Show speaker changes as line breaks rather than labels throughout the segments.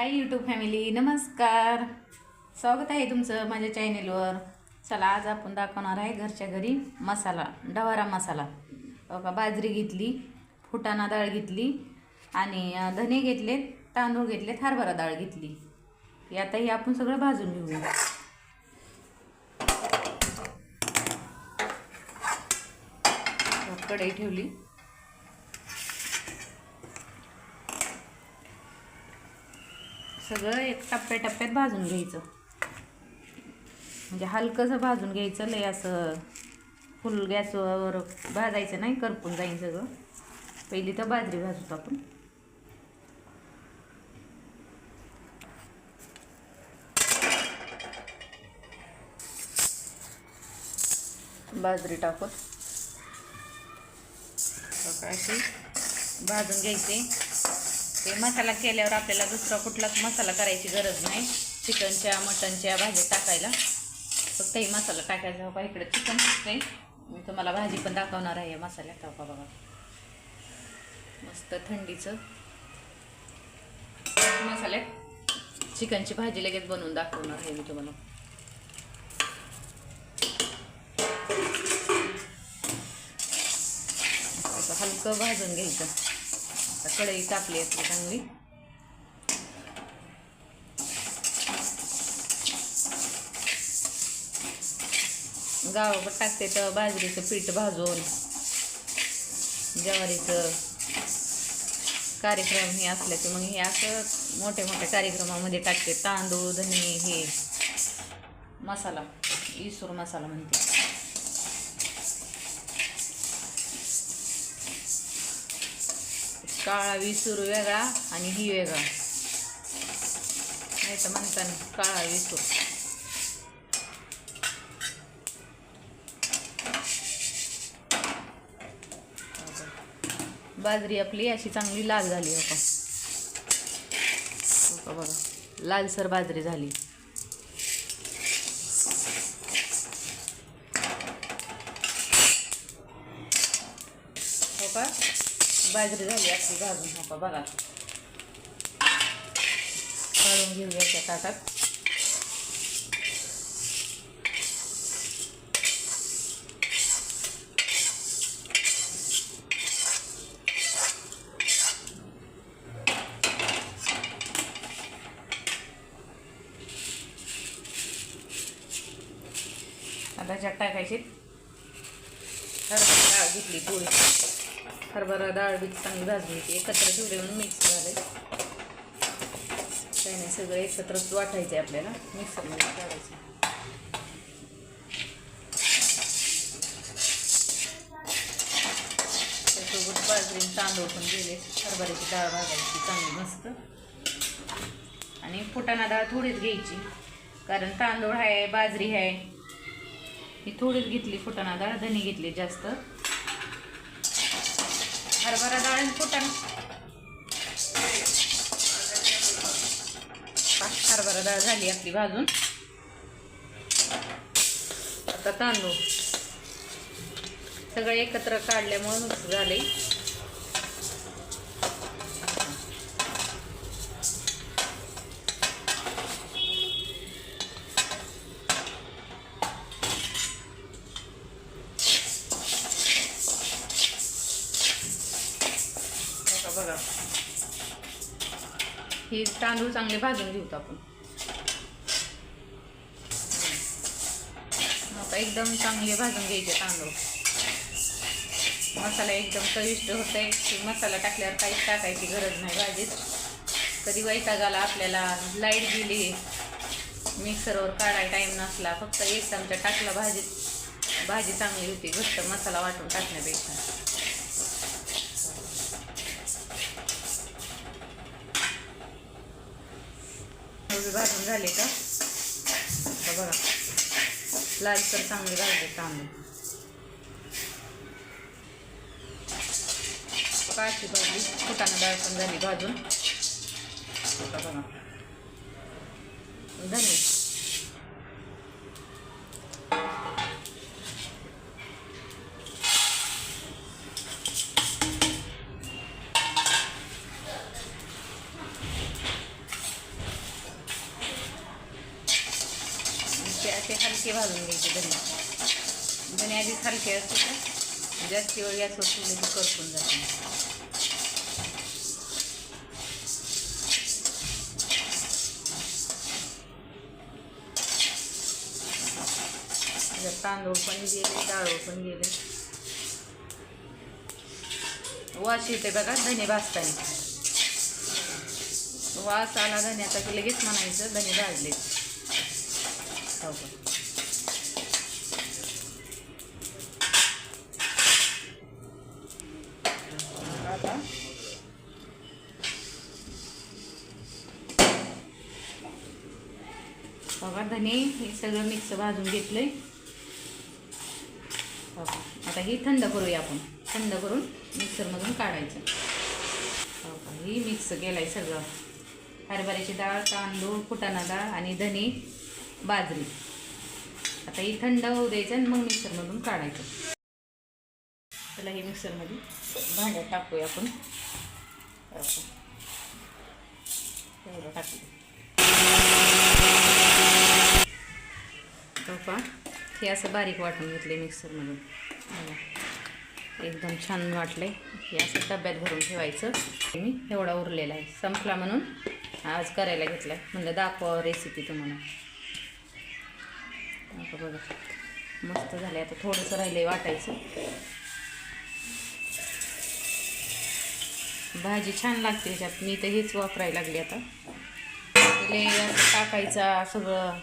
Hi YouTube family नमस्कार. स्वागत आहे तुमचं माझ्या चॅनेलवर चला आज आपण दाखवणार आहे घरच्या घरी मसाला डवारा मसाला. बघा बाजरी घेतली फुटाणा डाळ घेतली आणि धने घेतलेत तांदूळ घेतलेत हरभरा डाळ घेतली. हे आता हे आपण सगळं भाजून घेऊया. कढई ठेवली. सगळं एक टप्प्याटप्प्यात भाजून घ्यायचं. म्हणजे हलकंसं भाजून घ्यायचं लय असं फुल गॅसवर भाजायचं नाही करपून जाईन सगळं. पहिली तर बाजरी भाजतो आपण. बाजरी टाकत अशी भाजून घ्यायचे. ते मसाला केल्यावर आपल्याला दुसरा कुठलाच मसाला करायची गरज नाही. चिकनच्या मटनच्या भाज्या टाकायला. फक्त ही मसाला टाकायचा बाबा इकडे चिकन शिकते मी तुम्हाला भाजी पण दाखवणार आहे या मसाल्यात. हो का बघा. मस्त थंडीचं. मसाल्यात चिकनची भाजी लगेच बनवून दाखवणार आहे मी तुम्हाला. हलकं भाजून घ्यायचं. आता कढई तापली असते चांगली. गावाकडं टाकते तर बाजरीचं पीठ भाजून ज्वारीचं कार्यक्रम हे असले की मग हे असं मोठ्या मोठ्या कार्यक्रमामध्ये टाकते. तांदूळ धने हे. मसाला इसूर मसाला म्हणते. काळा विसूर वेगळा आणि ही वेगळा. नाही तर म्हणतात काळा विसूर बाजरी आपली अशी चांगली लाल झाली हो बघा. लालसर बाजरी झाली हो का बाजरी झाली आपली भाजून नका का बघा. काढून घेऊया त्या ताटात. आता ह्याच्यात टाकायची घेतली पोळी. हरभरा डाळ बी चांगली भाजली होती. एकत्र ठेवले म्हणून मिक्स झाले. काही नाही सगळं एकत्रच वाटायचे आपल्याला. मिक्सरमध्ये काढायचं. त्यासोबत बाजरी तांदूळ पण गेले. हरभऱ्याची डाळ भाजायची चांगली मस्त. आणि फुटाणा डाळ थोडीच घ्यायची. कारण तांदूळ आहे बाजरी आहे ही थोडीच घेतली फुटाणा डाळ धनी घेतली जास्त. हरभरा डाळ आणि हरभरा डाळ झाली आपली भाजून. आता तांदूळ. सगळे एकत्र काढल्यामुळे झाले बघा बघा हे तांदूळ चांगले भाजून घेऊ आपण. मग एकदम चांगले भाजून घ्यायचे तांदूळ. मसाला एकदम चविष्ट होत आहे की मसाला टाकल्यावर काहीच टाकायची गरज नाही भाजीत. कधी वैताग आला आपल्याला लाइट गेली मिक्सरवर काढायला टाईम नसला फक्त एक चमचा टाकला भाजीत. भाजी चांगली होती घट्ट मसाला वाटून टाकण्यापेक्षा. एवढे भाजून झाले का? बघा. लालसर चांगले भाजले तांदूळ. काशी भाजली फुटाणा डाळ पण झाली भाजून. बघा. धन्यवाद बघा धने हलके भाजून घ्यायचे धने धने आधीच हलके असते तर जास्ती वेळ गॅसवर ठेवले की करपून जाते. तांदूळ पण गेले, डाळ पण गेले. वास धने भाजताना वास आला, धन्याचा की लगेच म्हणायचं धने भाजले आता बघा धने हे सगळं मिक्स भाजून घेतलंय. हो आता ही थंड करूया आपण. थंड करून मिक्सरमधून काढायचं. हो का. ही मिक्स केलं आहे सगळं. हरभऱ्याची डाळ तांदूळ फुटाणा डाळ आणि धने. बाजरी. आता ही थंड होऊ द्यायचं आणि मग मिक्सरमधून काढायचं. त्याला हे मिक्सरमध्ये भांड्यात टाकूया आपण. एवढं टाकलं का हे असं बारीक वाटून घेतले मिक्सरमधून. एकदम छान वाटले हे असं डब्यात भरून ठेवायचं. मी एवढा उरलेला आहे. संपला म्हणून आज करायला घेतला आहे म्हणलं दाखवा रेसिपी तुम्हाला. बघा. मस्त झाले आता थोडंसं राहिलं वाटायचं. भाजी छान लागते ह्याच्यात. मी तर हेच वापरायला लागली आता. पहिले टाकायचा सगळं.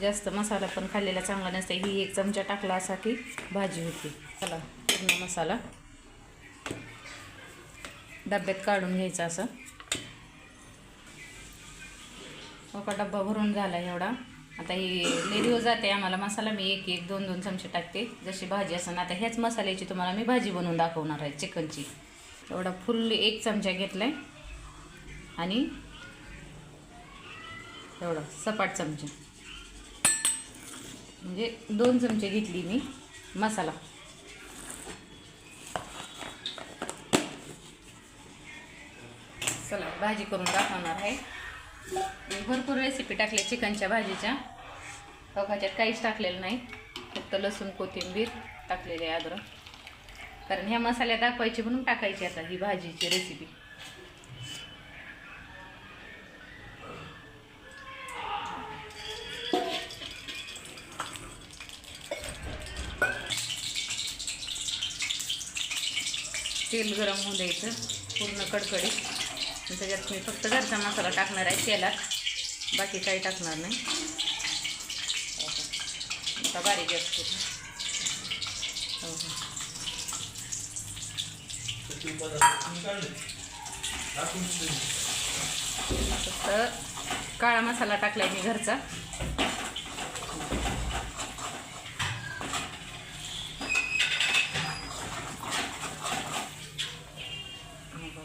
जास्त मसाला पण खाल्लेला चांगला नसते ही एक चमचा टाकला असा की भाजी होती. चला पूर्ण मसाला. डब्यात काढून घ्यायचा असं. का डब्बा भरून झाला एवढा. आता ही लई दिवस जाते आम्हाला. मसाला मी एक एक दोन दोन चमचे टाकते. जशी भाजी असं आता ह्याच मसाल्याची तुम्हाला मी भाजी बनवून दाखवणार आहे चिकनची. एवढा फुल एक चमचा घेतला आहे आणि एवढा सपाट चमचा. म्हणजे दोन चमचे घेतली मी मसाला. चला भाजी करून दाखवणार आहे. भरपूर रेसिपी टाकल्या चिकनच्या भाजीच्या. बघाच्यात काहीच टाकलेलं नाही. फक्त लसूण कोथिंबीर टाकलेले आहे अद्रक. कारण ह्या मसाल्या दाखवायची म्हणून टाकायची आता ही भाजीची रेसिपी तेल गरम होऊ द्यायचं. पूर्ण कडकडीत. त्याच्यात मी फक्त घरचा मसाला टाकणार आहे तेलात. बाकी काही टाकणार नाही. आता बारीक गॅस हो हो. फक्त काळा मसाला टाकलाय मी घरचा.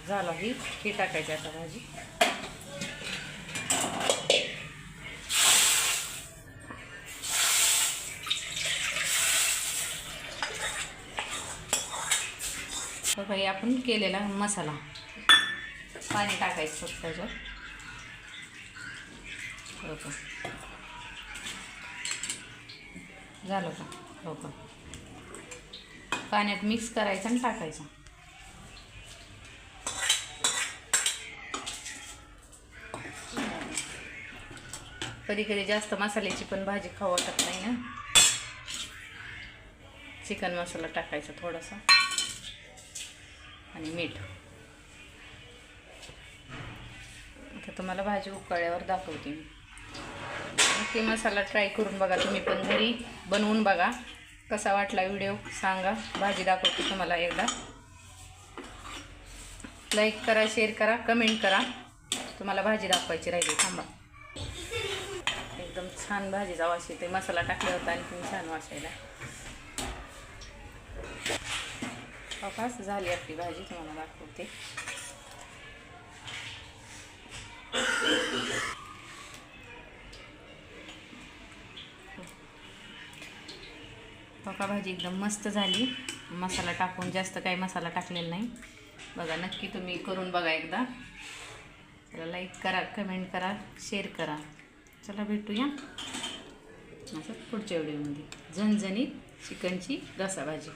झाला ही. ही टाकायची आता भाजी. बघा हे आपण केलेला मसाला. पाणी टाकायचं फक्त त्याच्यात हो का झालं का? हो का पाण्यात मिक्स करायचं आणि टाकायचं. कधी कधी जास्त मसाल्याची पण भाजी खाऊ वाटत नाही ना. चिकन मसाला टाकायचा थोडासा. आणि मीठ. आता तुम्हाला भाजी उकळल्यावर दाखवते मी. ते मसाला ट्राय करून बघा तुम्ही पण घरी बनवून बघा. कसा वाटला व्हिडिओ सांगा. भाजी दाखवते तुम्हाला एकदा. लाईक करा शेअर करा कमेंट करा. तुम्हाला भाजी दाखवायची राहिली थांबा. छान भाजीचा वास येते मसाला टाकला होता आणखी छान वासायला. यायला झाली आपली भाजी तुम्हाला दाखवते. बघा भाजी एकदम मस्त झाली. मसाला टाकून जास्त काही मसाला टाकलेला नाही. बघा नक्की तुम्ही करून बघा एकदा. चला लाईक करा कमेंट करा शेअर करा. चला भेटूया. असं पुढच्या व्हिडिओमध्ये. झणझणीत चिकनची रसाभाजी